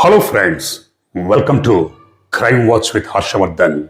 Hello friends welcome to crime watch with Harshavardhan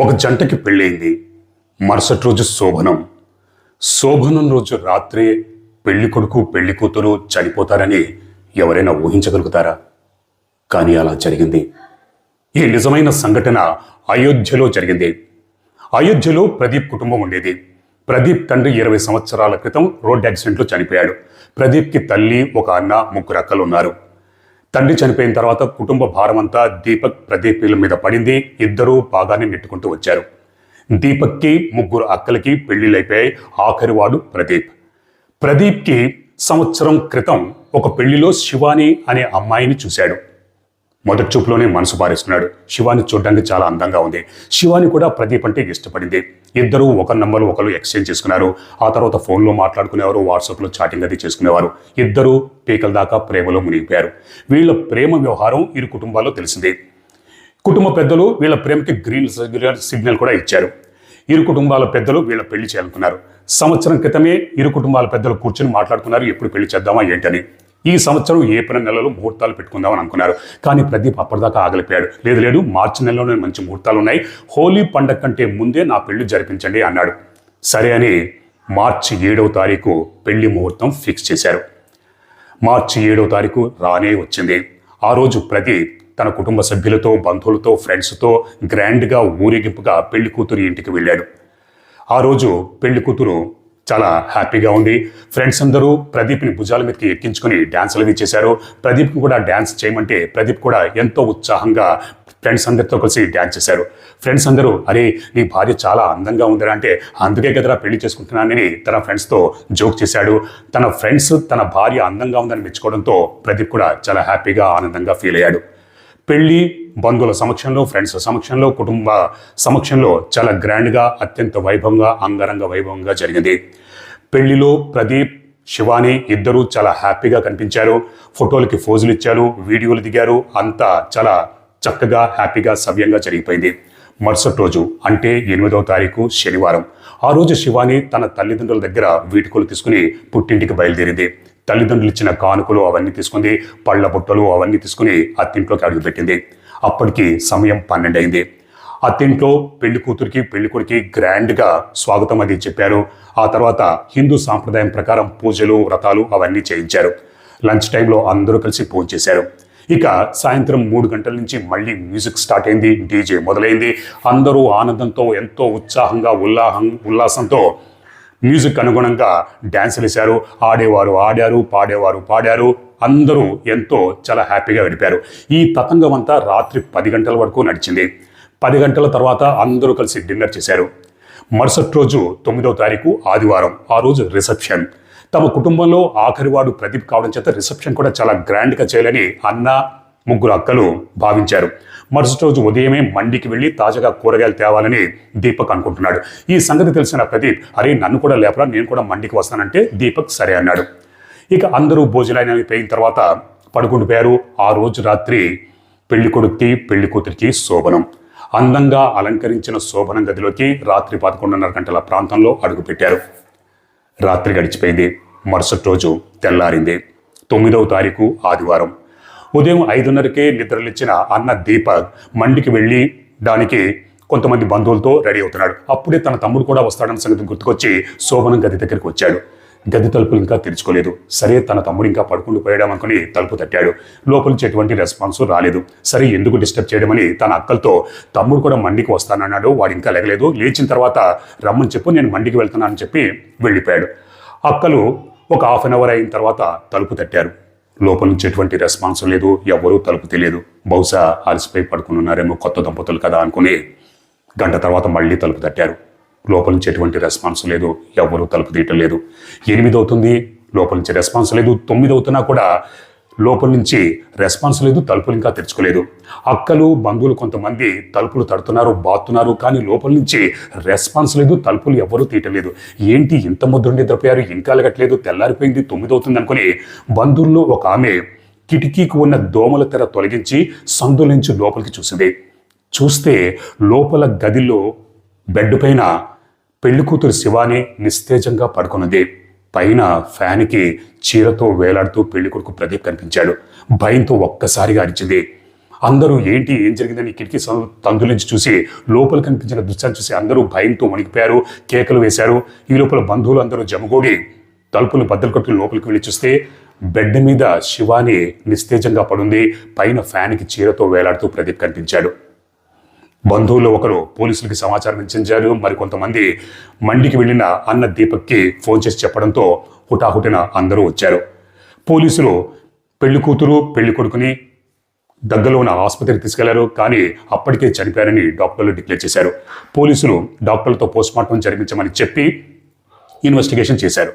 ఒక జంటకి పెళ్ళయింది. మరుసటి రోజు శోభనం. శోభనం రోజు రాత్రి పెళ్ళి కొడుకు పెళ్ళి కూతురు చనిపోతారని ఎవరైనా ఊహించగలుగుతారా? కానీ అలా జరిగింది. ఈ నిజమైన సంఘటన అయోధ్యలో జరిగింది. అయోధ్యలో ప్రదీప్ కుటుంబం ఉండేది. ప్రదీప్ తండ్రి ఇరవై సంవత్సరాల క్రితం రోడ్ యాక్సిడెంట్లో చనిపోయాడు. ప్రదీప్కి తల్లి ఒక అన్న ముగ్గురు అక్కలు ఉన్నారు తండ్రి చనిపోయిన తర్వాత కుటుంబ భారమంతా దీపక్ ప్రదీప్ వీళ్ళ మీద పడింది. ఇద్దరూ బాగానే నెట్టుకుంటూ వచ్చారు. దీపక్కి ముగ్గురు అక్కలకి పెళ్ళిళ్ళైపోయాయి ఆఖరి వాడు ప్రదీప్. ప్రదీప్కి సంవత్సరం క్రితం ఒక పెళ్ళిలో శివాని అనే అమ్మాయిని చూశాడు. మొదటి చూపులోనే మనసు పారేస్తున్నాడు శివాని చూడడానికి చాలా అందంగా ఉంది. శివాని కూడా ప్రదీప్ అంటే ఇష్టపడింది. ఇద్దరూ ఒక నంబర్ ఒకరు ఎక్స్చేంజ్ చేసుకున్నారు. ఆ తర్వాత ఫోన్లో మాట్లాడుకునేవారు వాట్సాప్లో చాటింగ్ అది చేసుకునేవారు. ఇద్దరూ పీకల దాకా ప్రేమలో మునిగిపోయారు. వీళ్ళ ప్రేమ వ్యవహారం ఇరు కుటుంబాల్లో తెలిసింది. కుటుంబ పెద్దలు వీళ్ళ ప్రేమకి గ్రీన్ సిగ్నల్ సిగ్నల్ కూడా ఇచ్చారు. ఇరు కుటుంబాల పెద్దలు వీళ్ళ పెళ్ళి చేయాలనుకున్నారు. సంవత్సరం క్రితమే ఇరు కుటుంబాల పెద్దలు కూర్చొని మాట్లాడుకున్నారు ఎప్పుడు పెళ్ళి చేద్దామా ఏంటని. ఈ సంవత్సరం ఏప్రిల్ నెలలో ముహూర్తాలు పెట్టుకుందామని అనుకున్నారు. కానీ ప్రదీప్ అప్పటిదాకా ఆగలిపోయాడు. లేదు లేదు మార్చి నెలలోనే మంచి ముహూర్తాలు ఉన్నాయి. హోలీ పండగ కంటే ముందే నా పెళ్ళి జరిపించండి అన్నాడు. సరే అని మార్చి ఏడవ తారీఖు పెళ్ళి ముహూర్తం ఫిక్స్ చేశారు. మార్చి ఏడవ తారీఖు రానే వచ్చింది. ఆ రోజు ప్రదీప్ తన కుటుంబ సభ్యులతో బంధువులతో ఫ్రెండ్స్తో గ్రాండ్గా ఊరేగింపుగా పెళ్ళి కూతురు ఇంటికి వెళ్ళాడు. ఆ రోజు పెళ్ళి కూతురు చాలా హ్యాపీగా ఉంది. ఫ్రెండ్స్ అందరూ ప్రదీప్ని భుజాల మీదకి ఎక్కించుకొని డ్యాన్సులు అవి చేశారు. ప్రదీప్ని కూడా డ్యాన్స్ చేయమంటే ప్రదీప్ కూడా ఎంతో ఉత్సాహంగా ఫ్రెండ్స్ అందరితో కలిసి డ్యాన్స్ చేశారు. ఫ్రెండ్స్ అందరూ అరే నీ భార్య చాలా అందంగా ఉందిరా అంటే అందుకే కదరా పెళ్ళి చేసుకుంటున్నానని తన ఫ్రెండ్స్తో జోక్ చేశాడు. తన ఫ్రెండ్స్ తన భార్య అందంగా ఉందని మెచ్చుకోవడంతో ప్రదీప్ కూడా చాలా హ్యాపీగా ఆనందంగా ఫీల్ అయ్యాడు. పెళ్ళి బంధువుల సమక్షంలో ఫ్రెండ్స్ సమక్షంలో కుటుంబ సమక్షంలో చాలా గ్రాండ్గా అత్యంత వైభవంగా అంగరంగ వైభవంగా జరిగింది. పెళ్ళిలో ప్రదీప్ శివాని ఇద్దరూ చాలా హ్యాపీగా కనిపించారు. ఫోటోలకి ఫోజులు ఇచ్చారు వీడియోలు దిగారు. అంతా చాలా చక్కగా హ్యాపీగా సవ్యంగా జరిగిపోయింది. మరుసటి రోజు అంటే ఎనిమిదవ తారీఖు శనివారం. ఆ రోజు శివాని తన తల్లిదండ్రుల దగ్గర వీటుకోలు తీసుకుని పుట్టింటికి బయలుదేరింది. తల్లిదండ్రులు ఇచ్చిన కానుకలు అవన్నీ తీసుకుంది పళ్ళ బుట్టలు అవన్నీ తీసుకుని అత్తింట్లోకి అడుగుపెట్టింది. అప్పటికి సమయం పన్నెండు అయింది అత్తింట్లో పెళ్ళి కూతురికి పెళ్ళి కొడుకి గ్రాండ్గా స్వాగతం అది చెప్పారు. ఆ తర్వాత హిందూ సాంప్రదాయం ప్రకారం పూజలు వ్రతాలు అవన్నీ చేయించారు. లంచ్ టైంలో అందరూ కలిసి పూజ చేశారు. ఇక సాయంత్రం మూడు గంటల నుంచి మళ్ళీ మ్యూజిక్ స్టార్ట్ అయింది డీజే మొదలైంది. అందరూ ఆనందంతో ఎంతో ఉత్సాహంగా ఉల్లాహం ఉల్లాసంతో మ్యూజిక్ అనుగుణంగా డ్యాన్సులు వేశారు. ఆడేవారు ఆడారు పాడేవారు పాడారు. అందరూ ఎంతో చాలా హ్యాపీగా గడిపారు. ఈ తతంగం అంతా రాత్రి పది గంటల వరకు నడిచింది. పది గంటల తర్వాత అందరూ కలిసి డిన్నర్ చేశారు. మరుసటి రోజు తొమ్మిదవ తారీఖు ఆదివారం ఆ రోజు రిసెప్షన్. తమ కుటుంబంలో ఆఖరివాడు ప్రదీప్ కావడం చేత రిసెప్షన్ కూడా చాలా గ్రాండ్గా చేయాలని అన్న ముగ్గురు అక్కలు భావించారు. మరుసటి రోజు ఉదయమే మండికి వెళ్ళి తాజాగా కూరగాయలు తేవాలని దీపక్ అనుకుంటున్నాడు. ఈ సంగతి తెలిసిన ప్రదీప్ అరే నన్ను కూడా లేపరా నేను కూడా మండికి వస్తానంటే దీపక్ సరే అన్నాడు. ఇక అందరూ భోజనాన్ని అయిపోయిన తర్వాత పడుకుండిపోయారు. ఆ రోజు రాత్రి పెళ్ళి కొడుక్కి పెళ్ళి కూతురికి శోభనం. అందంగా అలంకరించిన శోభనం గదిలోకి రాత్రి పదకొండున్నర గంటల ప్రాంతంలో అడుగుపెట్టారు రాత్రి గడిచిపోయింది. మరుసటి రోజు తెల్లారింది. తొమ్మిదవ తారీఖు ఆదివారం. ఉదయం ఐదున్నరకే నిద్రలిచ్చిన అన్న దీపక్ మండికి వెళ్ళి దానికి కొంతమంది బంధువులతో రెడీ అవుతున్నాడు. అప్పుడే తన తమ్ముడు కూడా వస్తాడన్న సంగతి గుర్తుకొచ్చి శోభనం గది దగ్గరికి వచ్చాడు. గది తలుపులు ఇంకా తెరుచుకోలేదు. సరే తన తమ్ముడు ఇంకా పడుకుండి పోయడం అనుకుని తలుపు తట్టాడు. లోపల నుంచి ఎటువంటి రెస్పాన్స్ రాలేదు. సరే ఎందుకు డిస్టర్బ్ చేయడమని తన అక్కలతో తమ్ముడు కూడా మండికి వస్తానన్నాడు వాడు ఇంకా లేగలేదు. లేచిన తర్వాత రమ్మని చెప్పు నేను మండికి వెళ్తున్నానని చెప్పి వెళ్ళిపోయాడు. అక్కలు ఒక హాఫ్ అన్ అవర్ అయిన తర్వాత తలుపు తట్టారు. లోపల నుంచి ఎటువంటి రెస్పాన్స్ లేదు. ఎవరూ తలుపు తెలియదు బహుశా అలసిపోయి పడుకుని ఉన్నారేమో కొత్త దంపతులు కదా అనుకుని గంట తర్వాత మళ్ళీ తలుపు తట్టారు. లోపల నుంచి ఎటువంటి రెస్పాన్స్ లేదు ఎవరూ తలుపు తీయటం లేదు. ఎనిమిది అవుతుంది లోపల నుంచి రెస్పాన్స్ లేదు తొమ్మిది అవుతున్నా కూడా లోపల నుంచి రెస్పాన్స్ లేదు తలుపులు ఇంకా తెరుచుకోలేదు. అక్కలు బంధువులు కొంతమంది తలుపులు తడుతున్నారు బాతున్నారు కానీ లోపల నుంచి రెస్పాన్స్ లేదు తలుపులు ఎవరూ తీయటలేదు ఏంటి ఇంత ముద్దుండి నిద్రపోయారు ఇంకా అలగట్లేదు తెల్లారిపోయింది తొమ్మిది అవుతుంది అనుకుని బంధువుల్లో ఒక ఆమె కిటికీకి ఉన్న దోమల తెర తొలగించి సందుల నుంచి లోపలికి చూసింది. చూస్తే లోపల గదిలో బెడ్ పైన పెళ్ళి కూతురు శివాని నిస్తేజంగా పడుకున్నది. పైన ఫ్యాన్కి చీరతో వేలాడుతూ పెళ్ళి కొడుకు ప్రదీప్ కనిపించాడు. భయంతో ఒక్కసారిగా అరిచింది. అందరూ ఏంటి ఏం జరిగిందని కిటికీ తందులించి చూసి లోపల కనిపించిన దృశ్యాన్ని చూసి అందరూ భయంతో వణికిపోయారు కేకలు వేశారు. ఈ లోపల బంధువులు అందరూ జమగూడి తలుపులు బద్దలు కొట్టుకుని లోపలికి వెళ్ళి చూస్తే బెడ్ మీద శివాని నిస్తేజంగా పడుంది. పైన ఫ్యాన్కి చీరతో వేలాడుతూ ప్రదీప్ కనిపించాడు. బంధువులు ఒకరు పోలీసులకి సమాచారం ఇచ్చించారు. మరి కొంతమంది మండికి వెళ్ళిన అన్న దీపక్కి ఫోన్ చేసి చెప్పడంతో హుటాహుటిన అందరూ వచ్చారు. పోలీసులు పెళ్ళి కూతురు పెళ్ళి కొడుకుని దగ్గరలో ఉన్న ఆసుపత్రికి తీసుకెళ్ళారు. కానీ అప్పటికే చనిపోయారని డాక్టర్లు డిక్లేర్ చేశారు. పోలీసులు డాక్టర్లతో పోస్ట్మార్టం జరిపించమని చెప్పి ఇన్వెస్టిగేషన్ చేశారు.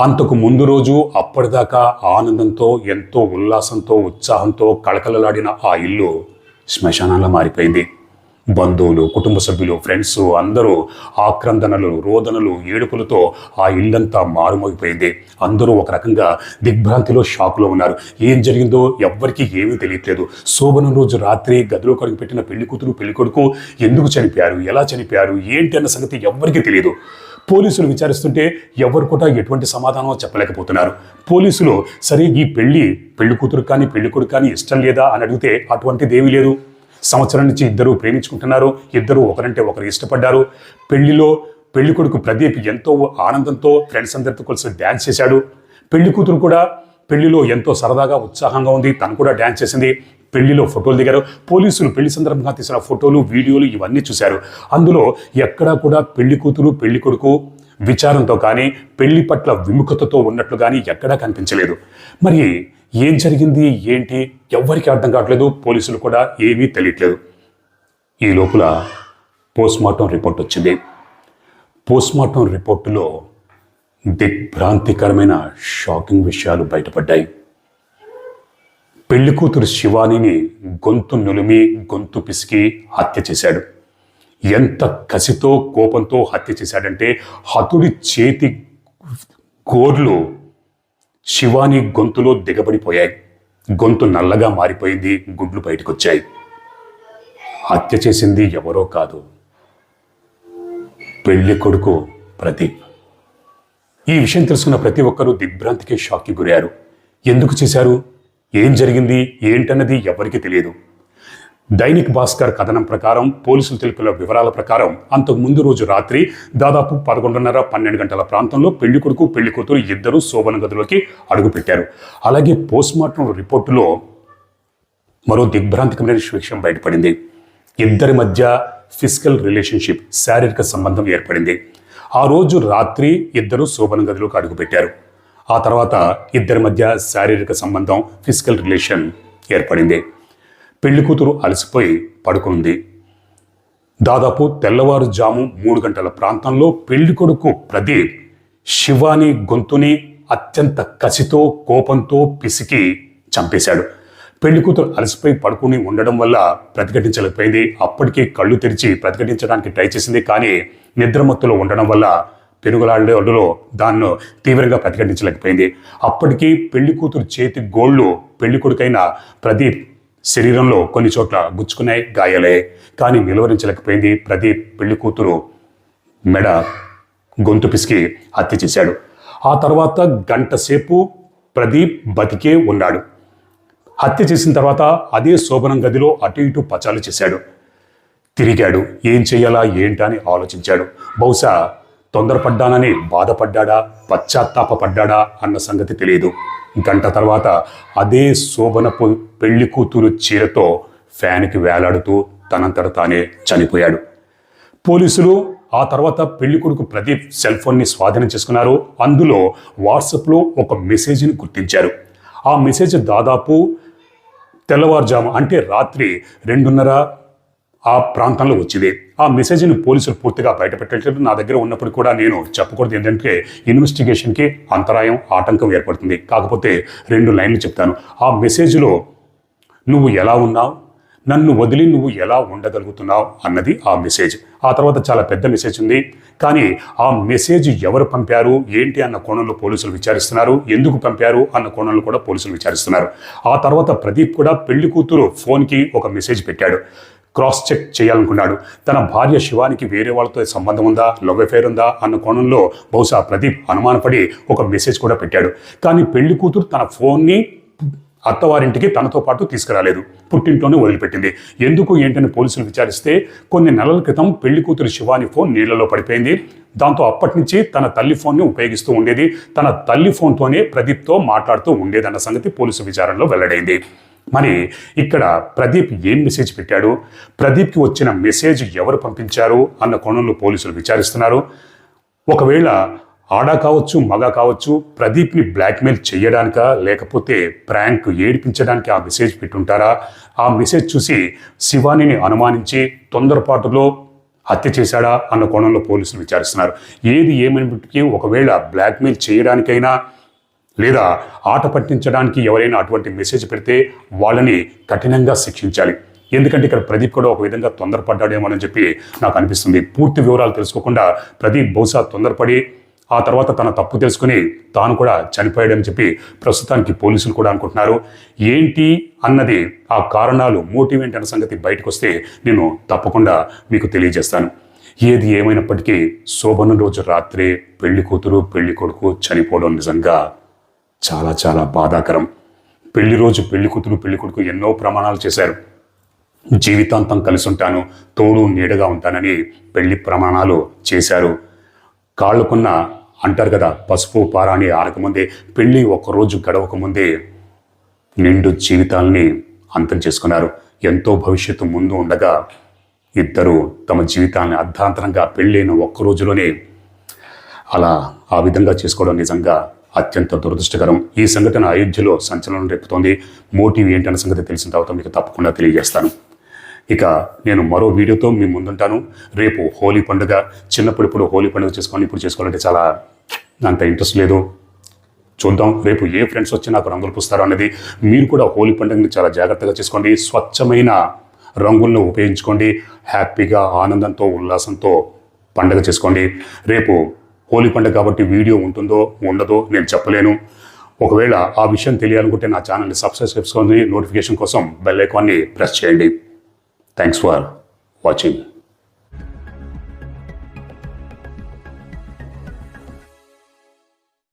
అంతకు ముందు రోజు అప్పటిదాకా ఆనందంతో ఎంతో ఉల్లాసంతో ఉత్సాహంతో కళకళలాడిన ఆ ఇల్లు శ్మశానంలా మారిపోయింది. బంధువులు కుటుంబ సభ్యులు ఫ్రెండ్స్ అందరూ ఆక్రందనలు రోదనలు ఏడుపులతో ఆ ఇల్లంతా మారుమోగిపోయింది. అందరూ ఒక రకంగా దిగ్భ్రాంతిలో షాక్లో ఉన్నారు. ఏం జరిగిందో ఎవ్వరికీ ఏమీ తెలియట్లేదు. శోభనం రోజు రాత్రి గదిలో కడుగు పెట్టిన పెళ్ళి కూతురు పెళ్ళి కొడుకు ఎందుకు చనిపోయారు ఎలా చనిపోయారు ఏంటి అన్న సంగతి ఎవ్వరికీ తెలియదు. పోలీసులు విచారిస్తుంటే ఎవరు కూడా ఎటువంటి సమాధానం చెప్పలేకపోతున్నారు. పోలీసులు సరే ఈ పెళ్ళి పెళ్ళి కూతురు కానీ పెళ్ళి కొడుకు కానీ ఇష్టం లేదా? అని అడిగితే అటువంటిది ఏమీ లేదు. సంవత్సరం నుంచి ఇద్దరు ప్రేమించుకుంటున్నారు ఇద్దరు ఒకరంటే ఒకరు ఇష్టపడ్డారు. పెళ్ళిలో పెళ్ళి కొడుకు ప్రదీప్ ఎంతో ఆనందంతో ఫ్రెండ్స్ అందరితో కలిసి డ్యాన్స్ చేశాడు. పెళ్ళి కూతురు కూడా పెళ్ళిలో ఎంతో సరదాగా ఉత్సాహంగా ఉంది. తను కూడా డ్యాన్స్ చేసింది. పెళ్ళిలో ఫోటోలు దిగారు. పోలీసులు పెళ్ళి సందర్భంగా తీసిన ఫోటోలు వీడియోలు ఇవన్నీ చూశారు. అందులో ఎక్కడా కూడా పెళ్ళి కూతురు పెళ్ళి కొడుకు విచారంతో కానీ పెళ్ళి పట్ల విముఖతతో ఉన్నట్లు కానీ ఎక్కడా కనిపించలేదు. మరి ఏం జరిగింది ఏంటి? ఎవ్వరికీ అర్థం కావట్లేదు పోలీసులు కూడా ఏమీ తెలియట్లేదు. ఈ లోపల పోస్ట్మార్టం రిపోర్ట్ వచ్చింది. పోస్ట్మార్టం రిపోర్టులో దిగ్భ్రాంతికరమైన షాకింగ్ విషయాలు బయటపడ్డాయి. పెళ్ళి కూతురు శివానిని గొంతు నులిమి గొంతు పిసికి హత్య చేశాడు. ఎంత కసితో కోపంతో హత్య చేశాడంటే హతుడి చేతి గోర్లు శివాని గొంతులో దిగబడిపోయాయి. గొంతు నల్లగా మారిపోయింది గుడ్లు బయటకొచ్చాయి. హత్య చేసింది ఎవరో కాదు. పెళ్ళి కొడుకు ప్రదీప్. ఈ విషయం తెలుసుకున్న ప్రతి ఒక్కరూ దిగ్భ్రాంతికి షాక్కి గురయ్యారు. ఎందుకు చేశారు? ఏం జరిగింది? ఏంటన్నది ఎవరికీ తెలియదు. దైనిక్ భాస్కర్ కథనం ప్రకారం పోలీసులు తెలిపిన వివరాల ప్రకారం అంతకు ముందు రోజు రాత్రి దాదాపు పదకొండున్నర పన్నెండు గంటల ప్రాంతంలో పెళ్ళి కొడుకు పెళ్ళి కూతురు ఇద్దరు శోభన గదిలోకి అడుగుపెట్టారు. అలాగే పోస్ట్మార్టం రిపోర్టులో మరో దిగ్భ్రాంతికమైన విషయం బయటపడింది. ఇద్దరి మధ్య ఫిజికల్ రిలేషన్షిప్ శారీరక సంబంధం ఏర్పడింది. ఆ రోజు రాత్రి ఇద్దరు శోభన గదిలోకి అడుగుపెట్టారు. ఆ తర్వాత ఇద్దరి మధ్య శారీరక సంబంధం ఫిజికల్ రిలేషన్ ఏర్పడింది. పెళ్ళి కూతురు అలసిపోయి పడుకుంది. దాదాపు తెల్లవారుజాము మూడు గంటల ప్రాంతంలో పెళ్ళి కొడుకు ప్రదీప్ శివాని గొంతుని అత్యంత కసితో కోపంతో పిసికి చంపేశాడు. పెళ్ళి కూతురు అలసిపోయి పడుకుని ఉండడం వల్ల ప్రతిఘటించలేకపోయింది. అప్పటికే కళ్ళు తెరిచి ప్రతిఘటించడానికి ట్రై చేసింది కానీ నిద్రమత్తులో ఉండడం వల్ల పెరుగులాడే ఒడ్డులో దాన్ని తీవ్రంగా ప్రతిఘటించలేకపోయింది. అప్పటికీ పెళ్ళి కూతురు చేతి గోళ్ళు పెళ్ళి కొడుకైన ప్రదీప్ శరీరంలో కొన్ని చోట్ల గుచ్చుకున్నాయి గాయాలే కానీ నిలువరించలేకపోయింది ప్రదీప్ పెళ్ళి కూతురు మెడ గొంతు పిసికి హత్య చేశాడు. ఆ తర్వాత గంట సేపు ప్రదీప్ బతికే ఉన్నాడు. హత్య చేసిన తర్వాత అదే శోభనం గదిలో అటు ఇటు పచాలు చేశాడు. తిరిగాడు. ఏం చేయాలా ఏంటా అని ఆలోచించాడు. బహుశా తొందరపడ్డానని బాధపడ్డాడా పశ్చాత్తాపడ్డాడా అన్న సంగతి తెలియదు. గంట తర్వాత అదే శోభనపు పెళ్ళి కూతురు చీరతో ఫ్యాన్కి వేలాడుతూ తనంతట తానే చనిపోయాడు. పోలీసులు ఆ తర్వాత పెళ్ళి కొడుకు ప్రదీప్ సెల్ ఫోన్ని స్వాధీనం చేసుకున్నారు. అందులో వాట్సాప్లో ఒక మెసేజ్ని గుర్తించారు. ఆ మెసేజ్ దాదాపు తెల్లవారుజాము అంటే రాత్రి రెండున్నర ఆ ప్రాంతంలో వచ్చింది. ఆ మెసేజ్ని పోలీసులు పూర్తిగా బయటపెట్టేటట్టు నా దగ్గర ఉన్నప్పుడు కూడా నేను చెప్పకూడదు ఏంటంటే ఇన్వెస్టిగేషన్కి అంతరాయం ఆటంకం ఏర్పడుతుంది. కాకపోతే రెండు లైన్లు చెప్తాను. ఆ మెసేజ్లో నువ్వు ఎలా ఉన్నావు? నన్ను వదిలి నువ్వు ఎలా ఉండగలుగుతున్నావు? అన్నది ఆ మెసేజ్ ఆ తర్వాత చాలా పెద్ద మెసేజ్ ఉంది. కానీ ఆ మెసేజ్ ఎవరు పంపారు? ఏంటి అన్న కోణంలో పోలీసులు విచారిస్తున్నారు. ఎందుకు పంపారు? అన్న కోణంలో కూడా పోలీసులు విచారిస్తున్నారు. ఆ తర్వాత ప్రదీప్ కూడా పెళ్ళి కూతురు ఫోన్కి ఒక మెసేజ్ పెట్టాడు. క్రాస్ చెక్ చేయాలనుకున్నాడు. తన భార్య శివానికి వేరే వాళ్ళతో సంబంధం ఉందా లవ్ అఫేర్ ఉందా అన్న కోణంలో బహుశా ప్రదీప్ అనుమానపడి ఒక మెసేజ్ కూడా పెట్టాడు. కానీ పెళ్ళి కూతురు తన ఫోన్ని అత్తవారింటికి తనతో పాటు తీసుకురాలేదు. పుట్టింట్లోనే వదిలిపెట్టింది. ఎందుకు ఏంటని పోలీసులు విచారిస్తే కొన్ని నెలల క్రితం పెళ్ళి కూతురు శివాని ఫోన్ నీళ్ళలో పడిపోయింది. దాంతో అప్పటి నుంచి తన తల్లి ఫోన్ని ఉపయోగిస్తూ ఉండేది. తన తల్లి ఫోన్తోనే ప్రదీప్తో మాట్లాడుతూ ఉండేదన్న సంగతి పోలీసు విచారణలో వెల్లడైంది. మరి ఇక్కడ ప్రదీప్ ఏం మెసేజ్ పెట్టాడు? ప్రదీప్కి వచ్చిన మెసేజ్ ఎవరు పంపించారు? అన్న కోణంలో పోలీసులు విచారిస్తున్నారు. ఒకవేళ ఆడ కావచ్చు మగ కావచ్చు ప్రదీప్ని బ్లాక్మెయిల్ చేయడానిక లేకపోతే ప్రాంక్ ఏడిపించడానికి ఆ మెసేజ్ పెట్టుంటారా? ఆ మెసేజ్ చూసి శివానిని అనుమానించి తొందరపాటులో హత్య చేశాడా? అన్న కోణంలో పోలీసులు విచారిస్తున్నారు. ఏది ఏమైనప్పటికీ ఒకవేళ బ్లాక్మెయిల్ చేయడానికైనా లేదా ఆట పట్టించడానికి ఎవరైనా అటువంటి మెసేజ్ పెడితే వాళ్ళని కఠినంగా శిక్షించాలి. ఎందుకంటే ఇక్కడ ప్రదీప్ కూడా ఒక విధంగా తొందరపడ్డాడేమో అని చెప్పి నాకు అనిపిస్తుంది. పూర్తి వివరాలు తెలుసుకోకుండా ప్రదీప్ బహుశా తొందరపడి ఆ తర్వాత తన తప్పు తెలుసుకుని తాను కూడా చనిపోయాడని చెప్పి ప్రస్తుతానికి పోలీసులు కూడా అనుకుంటున్నారు. ఏంటి అన్నది ఆ కారణాలు మోటివ్ ఏంటి అన్న సంగతి బయటకు వస్తే నేను తప్పకుండా మీకు తెలియజేస్తాను. ఏది ఏమైనప్పటికీ శోభన రోజు రాత్రే పెళ్ళి కూతురు పెళ్ళి కొడుకు చనిపోవడం నిజంగా చాలా చాలా బాధాకరం. పెళ్ళి రోజు పెళ్ళి కూతురు పెళ్ళి కొడుకు ఎన్నో ప్రమాణాలు చేశారు. జీవితాంతం కలిసి ఉంటాను తోడు నీడగా ఉంటానని పెళ్ళి ప్రమాణాలు చేశారు. కాళ్ళకున్న అంటారు కదా పసుపు పారాని ఆరకముందే పెళ్ళి ఒక్కరోజు గడవకముందే నిండు జీవితాల్ని అంతం చేసుకున్నారు. ఎంతో భవిష్యత్తు ముందు ఉండగా ఇద్దరు తమ జీవితాన్ని అర్ధాంతరంగా పెళ్ళైన ఒక్క రోజులోనే అలా ఆ విధంగా చేసుకోవడం నిజంగా అత్యంత దురదృష్టకరం. ఈ సంఘటన అయోధ్యలో సంచలనం రేపుతోంది. మోటివ్ ఏంటన్న సంగతి తెలిసిన తర్వాత మీకు తప్పకుండా తెలియజేస్తాను. ఇక నేను మరో వీడియోతో మీ ముందుంటాను. రేపు హోలీ పండుగ. చిన్నప్పుడు ఇప్పుడు హోలీ పండుగ చేసుకోండి ఇప్పుడు చేసుకోవాలంటే చాలా అంత ఇంట్రెస్ట్ లేదు. చూద్దాం. రేపు ఏ ఫ్రెండ్స్ వచ్చి నాకు రంగులు పూస్తారు అనేది మీరు కూడా హోలీ పండుగని చాలా జాగ్రత్తగా చేసుకోండి. స్వచ్ఛమైన రంగులను ఉపయోగించుకోండి. హ్యాపీగా ఆనందంతో ఉల్లాసంతో పండుగ చేసుకోండి. రేపు హోలీ పండుగ కాబట్టి వీడియో ఉంటుందో ఉండదో నేను చెప్పలేను. ఒకవేళ ఆ విషయం తెలియాలనుకుంటే నా ఛానల్ని సబ్స్క్రైబ్ చేసుకొని నోటిఫికేషన్ కోసం బెల్ ఐకాన్ని ప్రెస్ చేయండి. Thanks for watching